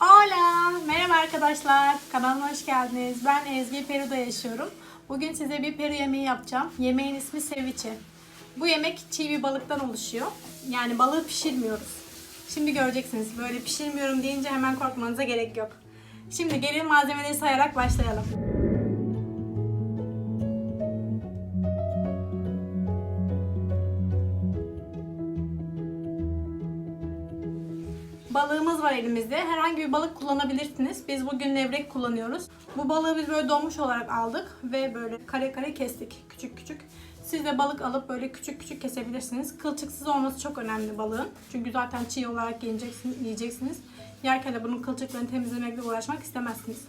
Hola! Merhaba arkadaşlar. Kanalıma hoş geldiniz. Ben Ezgi Peru'da yaşıyorum. Bugün size bir Peru yemeği yapacağım. Yemeğin ismi ceviche. Bu yemek çiğ bir balıktan oluşuyor. Yani balığı pişirmiyoruz. Şimdi göreceksiniz. Böyle pişirmiyorum deyince hemen korkmanıza gerek yok. Şimdi gelin malzemeleri sayarak başlayalım. Balığımız var elimizde. Herhangi bir balık kullanabilirsiniz. Biz bugün levrek kullanıyoruz. Bu balığı biz böyle donmuş olarak aldık ve böyle kare kare kestik. Küçük küçük. Siz de balık alıp böyle küçük küçük kesebilirsiniz. Kılçıksız olması çok önemli balığın. Çünkü zaten çiğ olarak yiyeceksiniz. yiyeceksiniz. Yerken de bunun kılçıklarını temizlemekle uğraşmak istemezsiniz.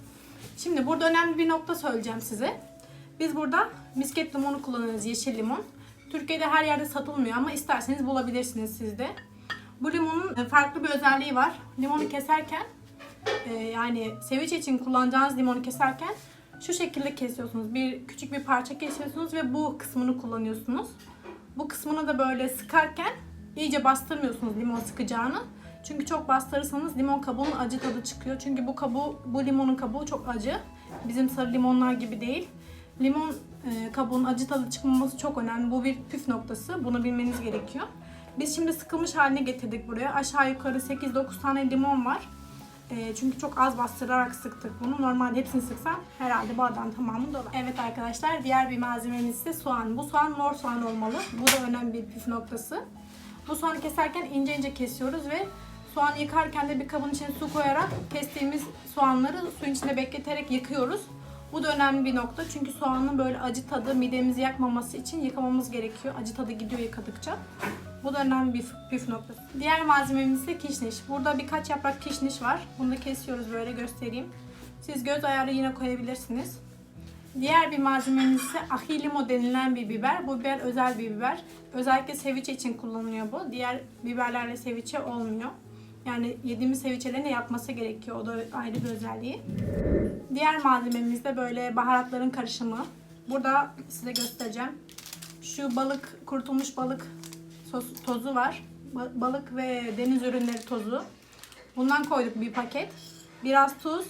Şimdi burada önemli bir nokta söyleyeceğim size. Biz burada misket limonu kullanıyoruz, yeşil limon. Türkiye'de her yerde satılmıyor ama isterseniz bulabilirsiniz siz de. Bu limonun farklı bir özelliği var. Limonu keserken e, yani seviç için kullanacağınız limonu keserken şu şekilde kesiyorsunuz. Bir küçük bir parça kesiyorsunuz ve bu kısmını kullanıyorsunuz. Bu kısmını da böyle sıkarken iyice bastırmıyorsunuz limon sıkacağını. Çünkü çok bastırırsanız limon kabuğunun acı tadı çıkıyor. Çünkü bu kabuğu, bu limonun kabuğu çok acı. Bizim sarı limonlar gibi değil. Limon e, kabuğunun acı tadı çıkmaması çok önemli. Bu bir püf noktası. Bunu bilmeniz gerekiyor. Biz şimdi sıkılmış haline getirdik buraya. Aşağı yukarı 8-9 tane limon var. E, çünkü çok az bastırarak sıktık bunu. Normalde hepsini sıksam herhalde bardağın tamamı dolar. Evet arkadaşlar diğer bir malzememiz ise soğan. Bu soğan mor soğan olmalı. Bu da önemli bir püf noktası. Bu soğanı keserken ince ince kesiyoruz ve soğanı yıkarken de bir kabın içine su koyarak kestiğimiz soğanları suyun içinde bekleterek yıkıyoruz. Bu da önemli bir nokta çünkü soğanın böyle acı tadı midemizi yakmaması için yıkamamız gerekiyor. Acı tadı gidiyor yıkadıkça. Bu da önemli bir püf noktası. Diğer malzememiz ise kişniş. Burada birkaç yaprak kişniş var. Bunu da kesiyoruz böyle göstereyim. Siz göz ayarı yine koyabilirsiniz. Diğer bir malzememiz ise ahilimo denilen bir biber. Bu biber özel bir biber. Özellikle seviçe için kullanılıyor bu. Diğer biberlerle seviçe olmuyor. Yani yediğimiz seviçelerin de yapması gerekiyor. O da ayrı bir özelliği. Diğer malzememiz de böyle baharatların karışımı. Burada size göstereceğim. Şu balık, kurutulmuş balık sos- tozu var. Ba- balık ve deniz ürünleri tozu. Bundan koyduk bir paket. Biraz tuz,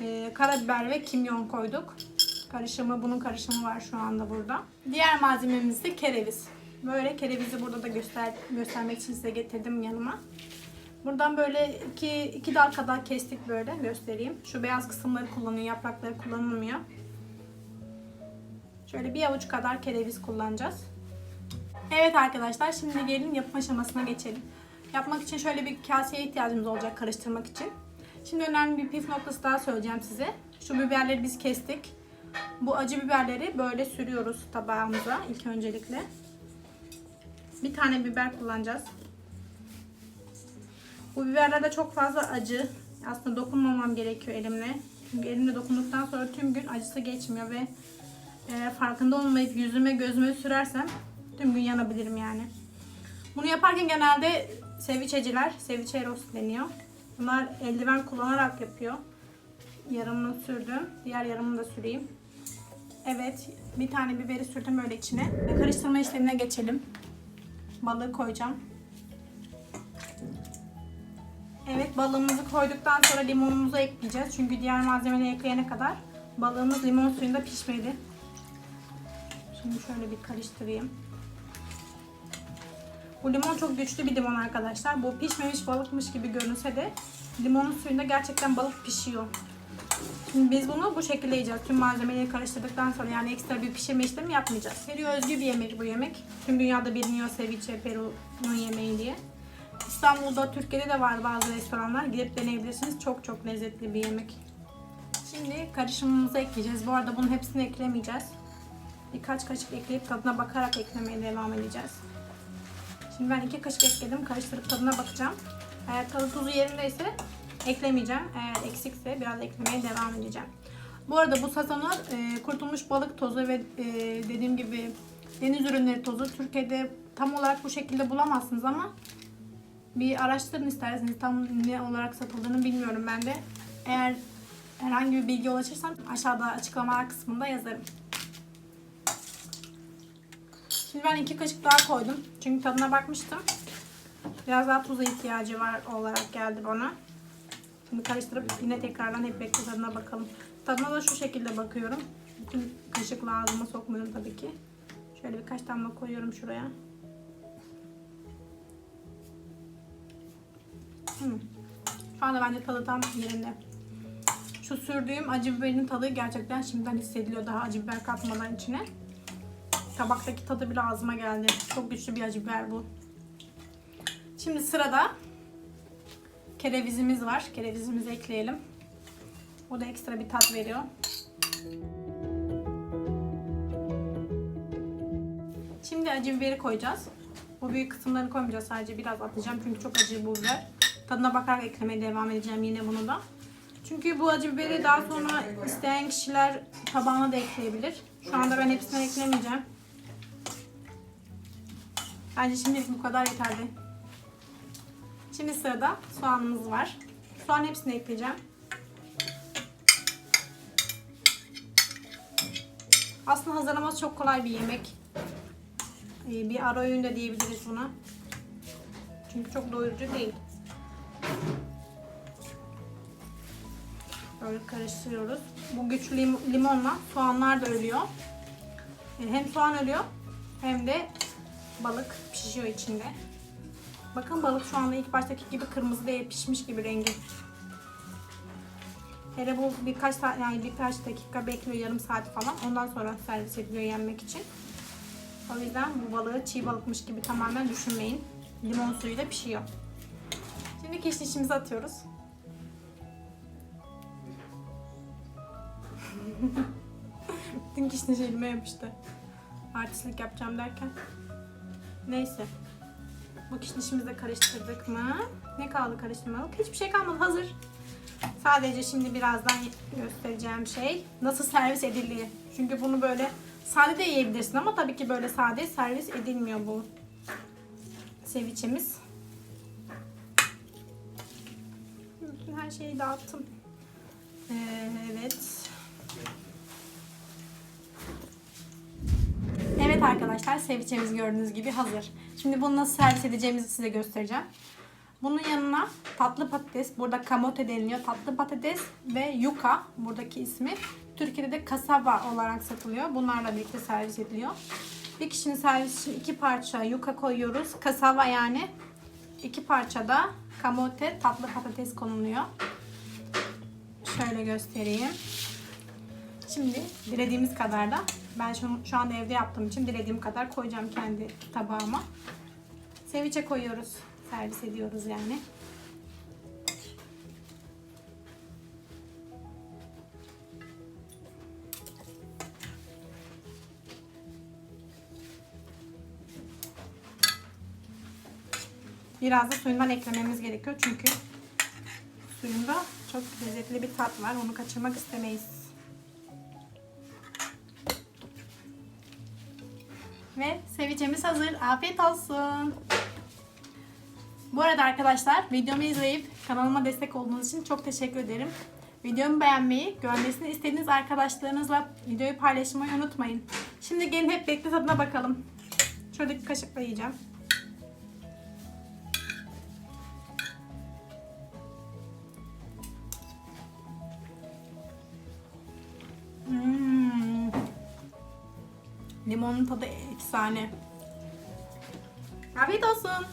e, karabiber ve kimyon koyduk. Karışımı, bunun karışımı var şu anda burada. Diğer malzememiz de kereviz. Böyle kerevizi burada da göster göstermek için size getirdim yanıma. Buradan böyle iki, iki dal kadar kestik böyle göstereyim. Şu beyaz kısımları kullanıyor, yaprakları kullanılmıyor. Şöyle bir avuç kadar kereviz kullanacağız. Evet arkadaşlar şimdi gelin yapım aşamasına geçelim. Yapmak için şöyle bir kaseye ihtiyacımız olacak karıştırmak için. Şimdi önemli bir püf noktası daha söyleyeceğim size. Şu biberleri biz kestik. Bu acı biberleri böyle sürüyoruz tabağımıza ilk öncelikle. Bir tane biber kullanacağız. Bu biberlerde çok fazla acı. Aslında dokunmamam gerekiyor elimle. Çünkü elimle dokunduktan sonra tüm gün acısı geçmiyor ve eğer farkında olmayıp yüzüme gözüme sürersem tüm gün yanabilirim yani. Bunu yaparken genelde seviçeciler, seviçeros deniyor. Bunlar eldiven kullanarak yapıyor. Yarımını sürdüm. Diğer yarımını da süreyim. Evet, bir tane biberi sürdüm öyle içine. Karıştırma işlemine geçelim. Balığı koyacağım. Evet balığımızı koyduktan sonra limonumuzu ekleyeceğiz. Çünkü diğer malzemeleri ekleyene kadar balığımız limon suyunda pişmeli. Şimdi şöyle bir karıştırayım. Bu limon çok güçlü bir limon arkadaşlar. Bu pişmemiş balıkmış gibi görünse de limonun suyunda gerçekten balık pişiyor. Şimdi biz bunu bu şekilde yiyeceğiz. Tüm malzemeleri karıştırdıktan sonra yani ekstra bir pişirme işlemi yapmayacağız. Peru özgü bir yemek bu yemek. Tüm dünyada biliniyor ceviche Peru'nun yemeği diye. İstanbul'da, Türkiye'de de var bazı restoranlar. Gidip deneyebilirsiniz. Çok çok lezzetli bir yemek. Şimdi karışımımızı ekleyeceğiz. Bu arada bunun hepsini eklemeyeceğiz. Birkaç kaşık ekleyip tadına bakarak eklemeye devam edeceğiz. Şimdi ben iki kaşık ekledim. Karıştırıp tadına bakacağım. Eğer tadı tuzu yerindeyse eklemeyeceğim. Eğer eksikse biraz eklemeye devam edeceğim. Bu arada bu sazonu e, kurtulmuş balık tozu ve e, dediğim gibi deniz ürünleri tozu Türkiye'de tam olarak bu şekilde bulamazsınız ama bir araştırın isterseniz tam ne olarak satıldığını bilmiyorum ben de. Eğer herhangi bir bilgi ulaşırsam aşağıda açıklamalar kısmında yazarım. Şimdi ben iki kaşık daha koydum. Çünkü tadına bakmıştım. Biraz daha tuza ihtiyacı var olarak geldi bana. Şimdi karıştırıp yine tekrardan hep bekle tadına bakalım. Tadına da şu şekilde bakıyorum. Bütün kaşıkla ağzıma sokmuyorum tabii ki. Şöyle birkaç damla koyuyorum şuraya. Hmm. Şu anda bence tadı tam yerinde. Şu sürdüğüm acı biberin tadı gerçekten şimdiden hissediliyor daha acı biber katmadan içine. Tabaktaki tadı bile ağzıma geldi. Çok güçlü bir acı biber bu. Şimdi sırada kerevizimiz var. Kerevizimizi ekleyelim. O da ekstra bir tat veriyor. Şimdi acı biberi koyacağız. Bu büyük kısımlarını koymayacağız. Sadece biraz atacağım. Çünkü çok acı bu biber. Tadına bakarak eklemeye devam edeceğim yine bunu da. Çünkü bu acı biberi daha sonra isteyen kişiler tabağına da ekleyebilir. Şu anda ben hepsini eklemeyeceğim. Bence şimdilik bu kadar yeterli. Şimdi sırada soğanımız var. Soğan hepsini ekleyeceğim. Aslında hazırlaması çok kolay bir yemek. Ee, Bir ara öğün de diyebiliriz buna. Çünkü çok doyurucu değil. Böyle karıştırıyoruz. Bu güçlü lim- limonla soğanlar da ölüyor. Ee, Hem soğan ölüyor hem de balık pişiyor içinde. Bakın balık şu anda ilk baştaki gibi kırmızı değil pişmiş gibi rengi. Hele bu birkaç saat yani birkaç dakika bekliyor yarım saat falan. Ondan sonra servis ediliyor yenmek için. O yüzden bu balığı çiğ balıkmış gibi tamamen düşünmeyin. Limon suyuyla pişiyor. Şimdi kişnişimizi atıyoruz. Bütün kişniş elime yapıştı. Artistlik yapacağım derken. Neyse. Bu kişnişimizi de karıştırdık mı? Ne kaldı karıştırmalık? Hiçbir şey kalmadı. Hazır. Sadece şimdi birazdan göstereceğim şey nasıl servis edildiği. Çünkü bunu böyle sade de yiyebilirsin ama tabii ki böyle sade servis edilmiyor bu seviçemiz. Her şeyi dağıttım. Ee, evet. Arkadaşlar seviçemiz gördüğünüz gibi hazır. Şimdi bunu nasıl servis edeceğimizi size göstereceğim. Bunun yanına tatlı patates, burada kamote deniliyor. Tatlı patates ve yuka buradaki ismi. Türkiye'de de kasaba olarak satılıyor. Bunlarla birlikte servis ediliyor. Bir kişinin servisi için iki parça yuka koyuyoruz. Kasaba yani. iki parça da kamote tatlı patates konuluyor. Şöyle göstereyim. Şimdi dilediğimiz kadar da ben şu, şu anda evde yaptığım için dilediğim kadar koyacağım kendi tabağıma. Seviçe koyuyoruz. Servis ediyoruz yani. Biraz da suyundan eklememiz gerekiyor çünkü suyunda çok lezzetli bir tat var. Onu kaçırmak istemeyiz. Ve sevicemiz hazır. Afiyet olsun. Bu arada arkadaşlar videomu izleyip kanalıma destek olduğunuz için çok teşekkür ederim. Videomu beğenmeyi, görmesini istediğiniz arkadaşlarınızla videoyu paylaşmayı unutmayın. Şimdi gelin hep birlikte tadına bakalım. Bir kaşıkla yiyeceğim. Hmm. Limonun tadı efsane. Afiyet olsun.